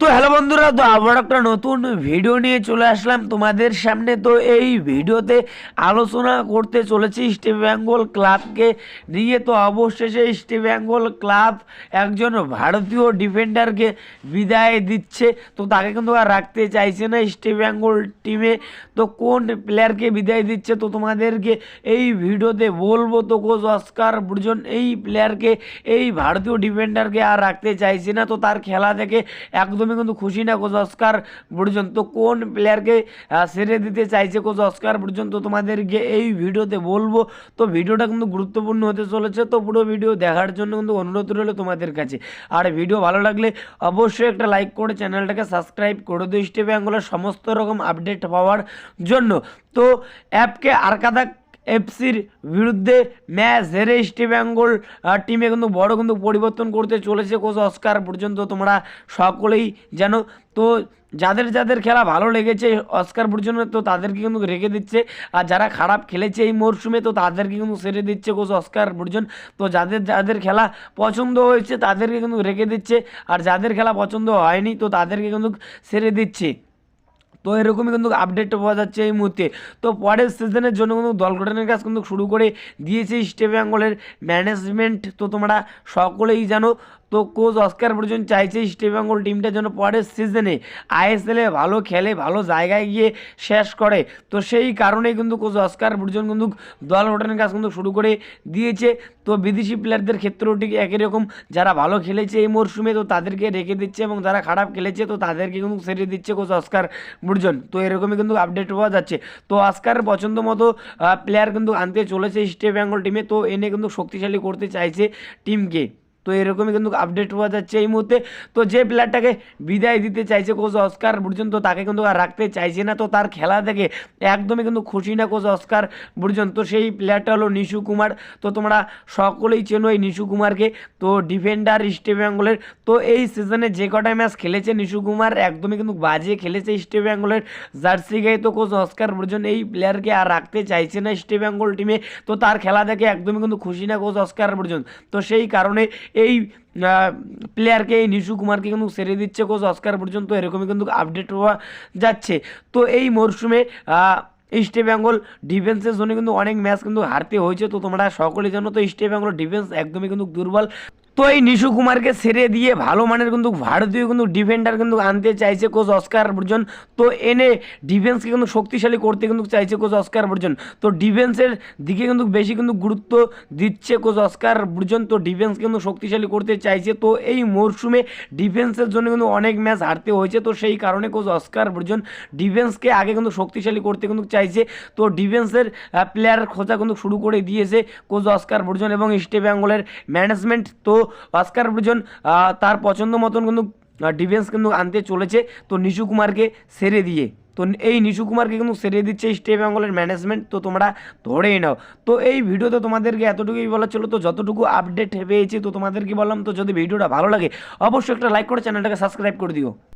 তো হ্যালো বন্ধুরা, তো আবার একটা নতুন ভিডিও নিয়ে চলে আসলাম তোমাদের সামনে। তো এই ভিডিওতে আলোচনা করতে চলেছি ইস্ট বেঙ্গল ক্লাবকে নিয়ে। তো অবশেষে ইস্ট বেঙ্গল ক্লাব একজন ভারতীয় ডিফেন্ডারকে বিদায় দিচ্ছে। তো তাকে কিন্তু আর রাখতে চাইছে না ইস্ট বেঙ্গল টিমে তো কোন প্লেয়ারকে বিদায় দিচ্ছে, তো তোমাদেরকে এই ভিডিওতে বলব। তো কোচ অস্কার বুর্জন এই প্লেয়ারকে এই ভারতীয় ডিফেন্ডারকে আর রাখতে চাইছে না। তো তার খেলা থেকে একদমই কিন্তু খুশি না, কোচ অস্কার বুর্জন তো কোন প্লেয়ারকে সেরে দিতে চাইছে কোচ অস্কার বুর্জন তো তোমাদেরকে এই ভিডিওতে বলব। তো ভিডিওটা কিন্তু গুরুত্বপূর্ণ হতে চলেছে, তো পুরো ভিডিও দেখার জন্য কিন্তু অনুরোধ রইল তোমাদের কাছে। আর ভিডিও ভালো লাগলে অবশ্যই একটা লাইক করে চ্যানেলটাকে সাবস্ক্রাইব করে দিও ইস্টে বেঙ্গলের সমস্ত রকম আপডেট পাওয়ার জন্য। তো অ্যাপকে আরকাদা এফসির বিরুদ্ধে ম্যাচ হেরে ইস্ট বেঙ্গল টিমে কিন্তু বড় কিন্তু পরিবর্তন করতে চলেছে কোচ অস্কার পর্যন্ত। তোমরা সকলেই জানো। তো যাদের যাদের খেলা ভালো লেগেছে অস্কার পর্যন্ত, তো তাদেরকে কিন্তু রেখে দিচ্ছে। আর যারা খারাপ খেলেছে এই মরশুমে, তো তাদেরকে কিন্তু সেরে দিচ্ছে কোচ অস্কার পর্যন্ত। তো যাদের যাদের খেলা পছন্দ হয়েছে, তাদেরকে কিন্তু রেখে দিচ্ছে। আর যাদের খেলা পছন্দ হয়নি, তো তাদেরকে কিন্তু সেরে দিচ্ছে। তো এরকমই কিন্তু আপডেট পাওয়া যাচ্ছে এই মুহূর্তে। তো পরের সিজনের জন্য কিন্তু দল গঠনের কাজ কিন্তু শুরু করে দিয়েছে ইস্ট বেঙ্গলের ম্যানেজমেন্ট তো তোমরা সকলেই জানো তো কোচ অস্কার পর্যন্ত চাইছে ইস্ট বেঙ্গল টিমটা যেন পরের সিজনে আইএসএলে ভালো খেলে, ভালো জায়গায় গিয়ে শেষ করে। তো সেই কারণেই কিন্তু কোচ অস্কার পর্যন্ত কিন্তু দল গঠনের কাজ কিন্তু শুরু করে দিয়েছে। তো বিদেশি প্লেয়ারদের ক্ষেত্রেও ঠিক একই রকম। যারা ভালো খেলেছে এই মরশুমে তো তাদেরকে রেখে দিচ্ছে এবং যারা খারাপ খেলেছে তো তাদেরকে কিন্তু ছেড়ে দিচ্ছে কোচ অস্কার বুর্জন। তো এরকমই কিন্তু আপডেট পাওয়া যাচ্ছে। তো অস্কারের পছন্দ মতো প্লেয়ার কিন্তু আনতে চলেছে ইস্ট বেঙ্গল টিমে। তো এনে কিন্তু শক্তিশালী করতে চাইছে টিমকে। তো এরকমই কিন্তু আপডেট হওয়া যাচ্ছে এই মুহূর্তে। তো যে প্লেয়ারটাকে বিদায় দিতে চাইছে কোচ অস্কার বুর্জন তো তাকে কিন্তু আর রাখতে চাইছে না। তো তার খেলা থেকে একদমই কিন্তু খুশি না কোচ অস্কার বুর্জন তো সেই প্লেয়ারটা হলো নিশু কুমার। তো তোমরা সকলেই চেনো এই নিশু কুমারকে। তো ডিফেন্ডার ইস্ট বেঙ্গলের তো এই সিজনে যে কটা ম্যাচ খেলেছে নিশু কুমার, একদমই কিন্তু বাজে খেলেছে ইস্ট বেঙ্গলের জার্সি গায়ে। তো কোচ অস্কার বুর্জন এই প্লেয়ারকে আর রাখতে চাইছে না ইস্ট বেঙ্গল টিমে তো তার খেলা দেখে একদমই কিন্তু খুশি না কোচ অস্কার বুর্জন তো সেই কারণে এই প্লেয়ারকে এই নিশু কুমারকে কিন্তু সেরে দিচ্ছে কোচ। অস্কার পর্যন্ত এরকমই কিন্তু আপডেট হওয়া যাচ্ছে। তো এই মরশুমে ইস্ট বেঙ্গল ডিফেন্সের জন্য কিন্তু অনেক ম্যাচ কিন্তু হারতে হয়েছে। তো তোমরা সকলে জানো তো ইস্ট বেঙ্গল ডিফেন্স একদমই কিন্তু দুর্বল। তো এই নিশু কুমারকে ছেড়ে দিয়ে ভালো মানের কিন্তু ভারতীয় কিন্তু ডিফেন্ডার কিন্তু আনতে চাইছে কোচ অস্কার বর্জন। তো এনে ডিফেন্সকে কিন্তু শক্তিশালী করতে কিন্তু চাইছে কোচ অস্কার বর্জন। তো ডিফেন্সের দিকে কিন্তু বেশি কিন্তু গুরুত্ব দিচ্ছে কোচ অস্কার বর্জন। তো ডিফেন্স কিন্তু শক্তিশালী করতে চাইছে। তো এই মরশুমে ডিফেন্সের জন্য কিন্তু অনেক ম্যাচ হারতে হয়েছে। তো সেই কারণে কোচ অস্কার বর্জন ডিফেন্সকে আগে কিন্তু শক্তিশালী করতে কিন্তু চাইছে। তো ডিফেন্সের প্লেয়ার খোঁজা কিন্তু শুরু করে দিয়েছে কোচ অস্কার বর্জন এবং ইস্ট বেঙ্গলের ম্যানেজমেন্ট তো অস্কার বর্জন তার পছন্দ মতন কিন্তু ডিফেন্স কিন্তু আনতে চলেছে। তো নিশু কুমারকে সেরে দিয়ে, তো এই নিশু কুমারকে কিন্তু সেরে দিচ্ছে স্টেট বেঙ্গলের ম্যানেজমেন্ট তো তোমরা ধরেই নাও। তো এই ভিডিওতে তোমাদেরকে এতটুকুই বলা ছিল। তো যতটুকু আপডেট পেয়েছি, তো তোমাদেরকে বললাম। তো যদি ভিডিওটা ভালো লাগে, অবশ্যই একটা লাইক করে চ্যানেলটাকে সাবস্ক্রাইব করে দিও।